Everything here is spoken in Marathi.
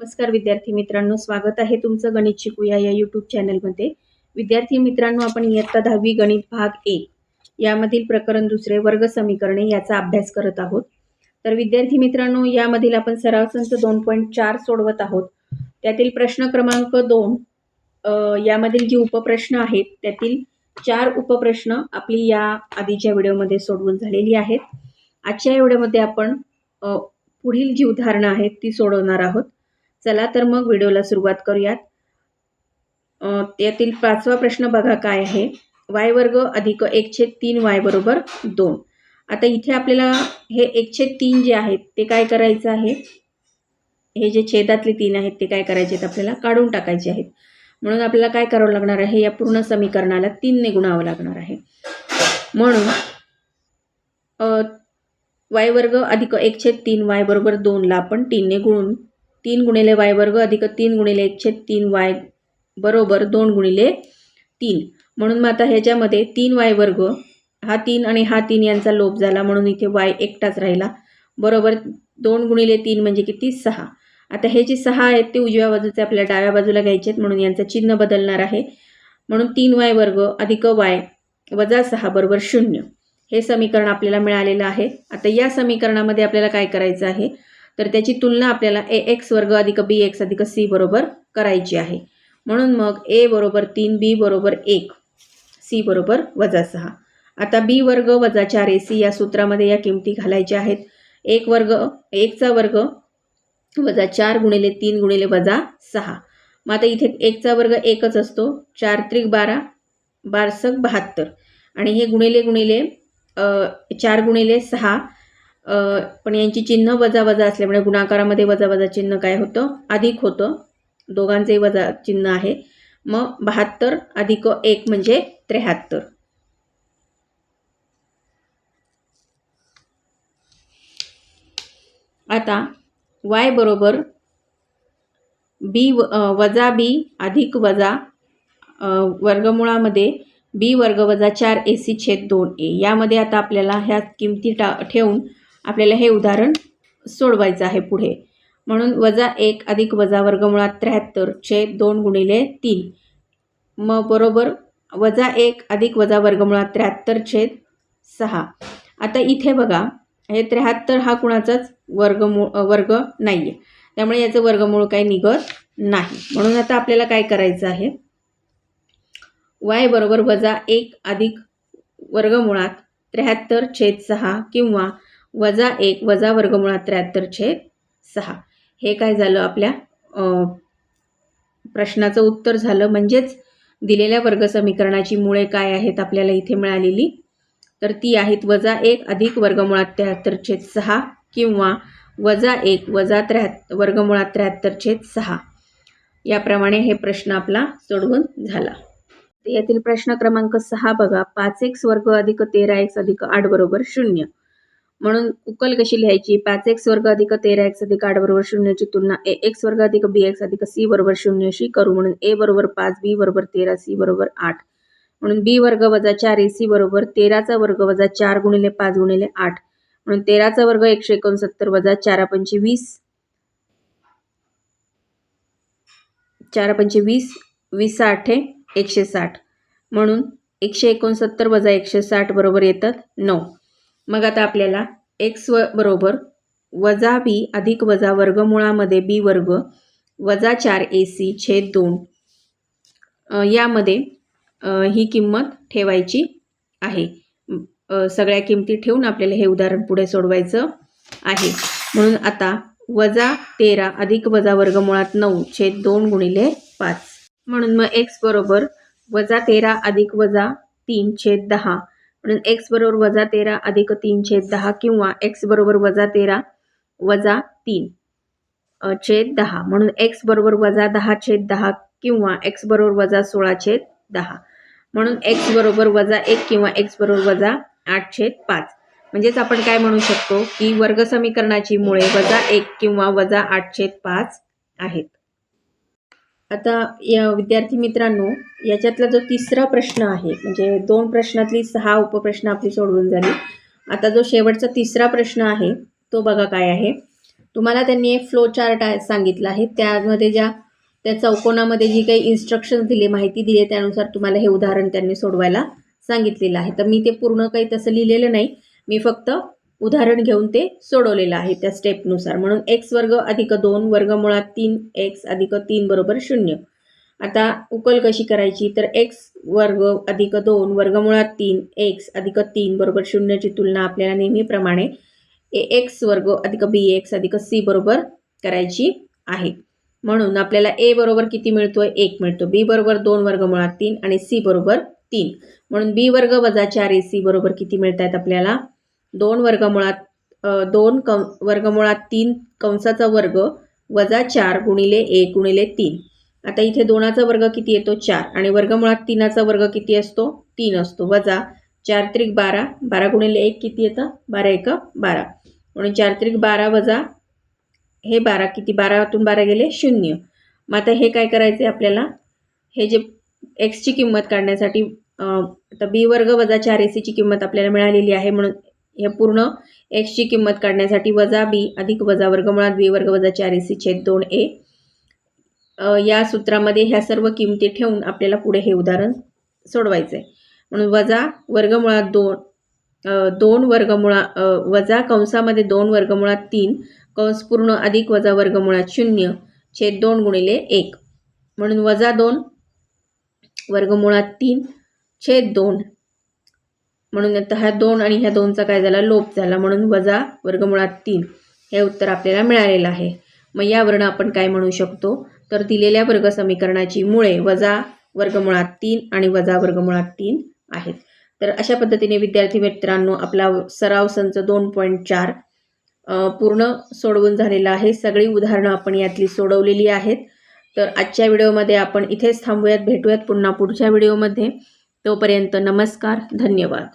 नमस्कार विद्यार्थी मित्रांनो स्वागत आहे तुमचं गणित शिकूया या यूट्यूब चॅनलमध्ये विद्यार्थी मित्रांनो आपण इयत्ता दहावी गणित भाग एक यामधील प्रकरण दुसरे वर्ग समीकरणे याचा अभ्यास करत आहोत. तर विद्यार्थी मित्रांनो यामधील आपण सराव संच दोन पॉईंट चार सोडवत आहोत. त्यातील प्रश्न क्रमांक दोन यामधील जी उपप्रश्न आहेत त्यातील चार उपप्रश्न आपली या आधीच्या व्हिडिओमध्ये सोडवून झालेली आहेत. आजच्या व्हिडिओमध्ये आपण पुढील जी उदाहरणं आहेत ती सोडवणार आहोत. चला तर मग व्हिडिओला सुरुवात करूयात. त्यातील पाचवा प्रश्न बघा काय आहे. वाय वर्ग अधिक एकशे तीन वाय बरोबर दोन. आता इथे आपल्याला हे एकशे तीन जे आहेत ते काय करायचं आहे? हे जे छेदातले तीन आहेत ते काय करायचे आहेत आपल्याला? काढून टाकायचे आहेत. म्हणून आपल्याला काय करावं लागणार आहे? या पूर्ण समीकरणाला तीनने गुणावं लागणार आहे. म्हणून वाय वर्ग अधिक एकशे तीन वाय बरोबर दोनला आपण तीनने गुणून तीन गुणिले वाय वर्ग अधिक तीन गुणिले एकशे तीन वाय बरोबर दोन गुणिले तीन. म्हणून मग आता ह्याच्यामध्ये तीन वाय वर्ग हा तीन आणि हा तीन यांचा लोप झाला म्हणून इथे वाय एकटाच राहिला. बरोबर दोन गुणिले तीन म्हणजे किती? सहा. आता हे जे सहा आहेत ते उजव्या बाजूचे आपल्या डाव्या बाजूला घ्यायचे आहेत म्हणून यांचं चिन्ह बदलणार आहे. म्हणून तीन वाय वर्ग अधिक वाय वजा सहा बरोबर शून्य. हे समीकरण आपल्याला मिळालेलं आहे. आता या समीकरणामध्ये आपल्याला काय करायचं आहे? तर त्याची तुलना आपल्याला ए एक्स वर्ग अधिक बी एक्स अधिक सी बरोबर करायची आहे. म्हणून मग ए बरोबर तीन बी बरोबर एक सी बरोबर वजा सहा. आता बी वर्ग वजा चार ए सी या सूत्रामध्ये या किमती घालायच्या आहेत. एक वर्ग एकचा वर्ग वजा चार गुणिले तीन गुणिले वजा सहा. मग आता इथे एकचा वर्ग एकच असतो. चार त्रिक बारा बारसक बहात्तर. आणि हे गुणिले गुणिले चार गुणिले सहा पण यांची चिन्ह वजा वजा असल्यामुळे गुणाकारामध्ये वजा वजा चिन्ह काय होतं? अधिक होतं. दोघांचेही वजा चिन्ह आहे. मग बहात्तर अधिक एक म्हणजे त्र्याहत्तर. आता वाय बरोबर बी वजा बी अधिक वजा वर्गमुळामध्ये बी वर्ग वजा चार ए सी छेद दोन ए. यामध्ये आता आपल्याला ह्या किमती टा ठेवून आपल्याला हे उदाहरण सोडवायचं आहे पुढे. म्हणून वजा एक अधिक वजा वर्गमुळात त्र्याहत्तर छेद दोन गुणिले तीन. मग बरोबर वजा एक अधिक वजा वर्गमुळात त्र्याहत्तर छेद सहा. आता इथे बघा हे त्र्याहत्तर हा कुणाचाच वर्गमूळ वर्ग नाही आहे त्यामुळे याचं वर्गमूळ काही निघत नाही. म्हणून आता आपल्याला काय करायचं आहे? वाय बरोबर वजा एक अधिक वर्गमुळात त्र्याहत्तर छेद सहा किंवा वजा एक वजा वर्गमुळात त्र्याहत्तर छेद सहा. हे काय झालं आपल्या प्रश्नाचं उत्तर झालं. म्हणजेच दिलेल्या वर्ग समीकरणाची मुळे काय आहेत आपल्याला इथे मिळालेली? तर ती आहेत वजा एक अधिक वर्गमुळात त्र्याहत्तर छेद सहा किंवा वजा एक वजा त्र्याहत्तर वर्गमुळात त्र्याहत्तर छेद सहा. याप्रमाणे हे प्रश्न आपला सोडवून झाला. तर यातील प्रश्न क्रमांक सहा बघा. पाच एक्स वर्ग अधिक तेरा एक्स अधिक आठ बरोबर शून्य. म्हणून उकल कशी लिहायची? पाच एक्स वर्ग अधिक तेरा एक्स अधिक आठ बरोबर शून्यची तुलना ए एक्स वर्ग अधिक बी एक्स अधिक सी बरोबर शून्यशी करू म्हणून ए बरोबर पाच बी बरोबर तेरा सी बरोबर आठ. म्हणून बी वर्ग वजा चार ए सी बरोबर तेराचा वर्ग वजा चार गुणिले पाच गुणिले आठ. म्हणून तेराचा वर्ग एकशे एकोणसत्तर वजा चारा पंचे वीस. चार पंचे वीस वीस साठे एकशे साठ. म्हणून एकशे एकोणसत्तर वजा एकशे साठ बरोबर येतात नऊ. मग आता आपल्याला एक्स व बरोबर वजा बी अधिक वजा वर्गमुळामध्ये बी वर्ग वजा चार ए सी छेद दोन यामध्ये ही किंमत ठेवायची आहे. सगळ्या किमती ठेवून आपल्याला हे उदाहरण पुढे सोडवायचं आहे. म्हणून आता वजा तेरा अधिक वजा वर्गमुळात नऊ छेद दोन गुणिले पाच. म्हणून मग एक्स बरोबर वजा तेरा अधिक वजा तीन छेद दहा म्हणून एक्स बरोबर वजा तेरा अधिक तीन छेद दहा किंवा एक्स बरोबर वजा तेरा वजा तीन छेद दहा. म्हणून एक्स बरोबर वजा दहा छेद दहा किंवा एक्स बरोबर वजा सोळा छेद दहा. म्हणून एक्स बरोबर वजा एक किंवा एक्स बरोबर वजा आठ छेद पाच. म्हणजेच आपण काय म्हणू शकतो? की वर्ग समीकरणाची मुळे वजा एक किंवा वजा आठ छेद पाच आहेत. आता या विद्यार्थी मित्रांनो याच्यातला जो तिसरा प्रश्न आहे म्हणजे दोन प्रश्नातली सहा उपप्रश्न आपली सोडवून झाली. आता जो शेवटचा तिसरा प्रश्न आहे तो बघा काय आहे. तुम्हाला त्यांनी एक फ्लो चार्ट आहे सांगितला आहे. त्यामध्ये ज्या त्या चौकोनामध्ये जी काही इन्स्ट्रक्शन दिले माहिती दिली त्यानुसार तुम्हाला हे उदाहरण त्यांनी सोडवायला सांगितलेलं आहे. तर मी ते पूर्ण काही तसं लिहिलेलं नाही. मी फक्त उदाहरण घेऊन ते सोडवलेलं आहे त्या स्टेपनुसार म्हणून एक्स वर्ग अधिक दोन वर्गमुळात तीन एक्स अधिक तीन बरोबर शून्य. आता उकल कशी करायची? तर एक्स वर्ग अधिक दोन वर्गमुळात तीन एक्स अधिक तीन बरोबर शून्याची तुलना आपल्याला नेहमीप्रमाणे ए एक्स वर्ग अधिक बी एक्स अधिक सी बरोबर करायची आहे. म्हणून आपल्याला ए बरोबर किती मिळतोय? एक मिळतो. बी बरोबर दोन वर्गमुळात तीन आणि सी बरोबर तीन. म्हणून बी वर्ग वजा चार ए सी बरोबर किती मिळत आहेत आपल्याला? दोन वर्गमुळात दोन कं वर्गमुळात तीन कंसाचा वर्ग वजा चार गुणिले एक गुणिले तीन. आता इथे दोनाचा वर्ग किती येतो? चार. आणि वर्गमुळात तीनाचा वर्ग किती असतो? तीन असतो. वजा चार त्रिक बारा बारा गुणिले एक किती येतं? बारा एक बारा. म्हणून चार त्रिक बारा वजा हे बारा किती? बारातून बारा गेले शून्य. मग आता हे काय करायचं आहे आपल्याला? हे जे एक्सची किंमत काढण्यासाठी आता बी वर्ग वजा चार ए सीची किंमत आपल्याला मिळालेली आहे म्हणून हे पूर्ण एक्सची किंमत काढण्यासाठी वजा बी अधिक वजा वर्गमुळात बी वर्ग वजा चार ए सी छेद दोन ए या सूत्रामध्ये ह्या सर्व किमती ठेवून आपल्याला पुढे हे उदाहरण सोडवायचं आहे म्हणून वजा वर्गमुळात दोन दोन वर्गमुळा वजा कंसामध्ये दोन वर्गमुळात तीन कंस पूर्ण अधिक वजा वर्गमुळात शून्य छेद दोन गुणिले एक. म्हणून वजा दोन वर्गमुळात तीन छेद दोन म्हणून आता ह्या दोन आणि ह्या दोनचा काय झाला? लोप झाला. म्हणून वजा वर्गमुळात तीन. हे उत्तर आपल्याला मिळालेलं आहे. मग यावरनं आपण काय म्हणू शकतो? तर दिलेल्या वर्ग समीकरणाची मुळे वजा वर्गमुळात तीन आणि वजा वर्गमुळात तीन आहेत. तर अशा पद्धतीने विद्यार्थी मित्रांनो आपला सराव संच दोन पॉईंट चार पूर्ण सोडवून झालेला आहे. सगळी उदाहरणं आपण यातली सोडवलेली आहेत. तर आजच्या व्हिडिओमध्ये आपण इथेच थांबूयात. भेटूयात पुन्हा पुढच्या व्हिडिओमध्ये. तोपर्यंत नमस्कार. धन्यवाद.